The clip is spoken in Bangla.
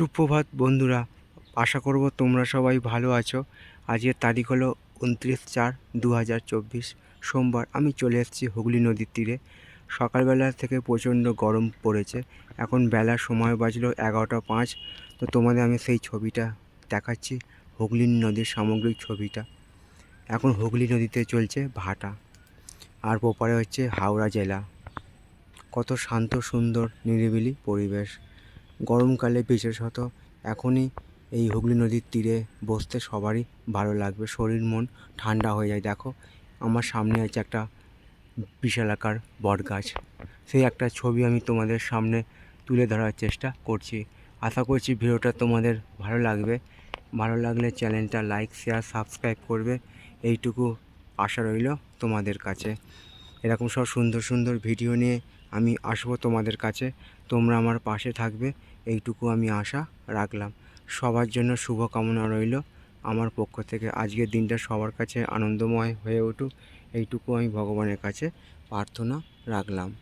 সুপ্রভাত বন্ধুরা, আশা করব তোমরা সবাই ভালো আছো। আজকের তারিখ হলো উনত্রিশ চার দু সোমবার। আমি চলে এসেছি হুগলি নদীর তীরে। সকালবেলা থেকে প্রচণ্ড গরম পড়েছে। এখন বেলার সময় বাজলো এগারোটা পাঁচ। তো তোমাদের আমি সেই ছবিটা দেখাচ্ছি, হুগলি নদীর সামগ্রিক ছবিটা। এখন হুগলি নদীতে চলছে ভাটা। আর ওপারে হচ্ছে হাওড়া জেলা। কত শান্ত, সুন্দর, নিরিবিলি পরিবেশ। গরমকালে বিশেষত এখনই এই হুগলি নদীর তীরে বসতে সবারই ভালো লাগবে, শরীর, মন ঠান্ডা হয়ে যায়। দেখো, আমার সামনে আছে একটা বিশালাকার বট গাছ সেই একটা ছবি আমি তোমাদের সামনে তুলে ধরার চেষ্টা করছি। আশা করছি ভিডিওটা তোমাদের ভালো লাগবে। ভালো লাগলে চ্যানেলটা লাইক, শেয়ার, সাবস্ক্রাইব করবে। এইটুকু আশা রইল তোমাদের কাছে। এরকম সব সুন্দর সুন্দর ভিডিও নিয়ে আমি আসব তোমাদের কাছে। তোমরা আমার পাশে থাকবে। এইটুকু আমি আশা রাখলাম। সবার জন্য শুভকামনা রইল। আমার পক্ষ থেকে আজকের দিনটা সবার কাছে আনন্দময় হয়ে উঠুক। এইটুকু আমি ভগবানের কাছে প্রার্থনা রাখলাম।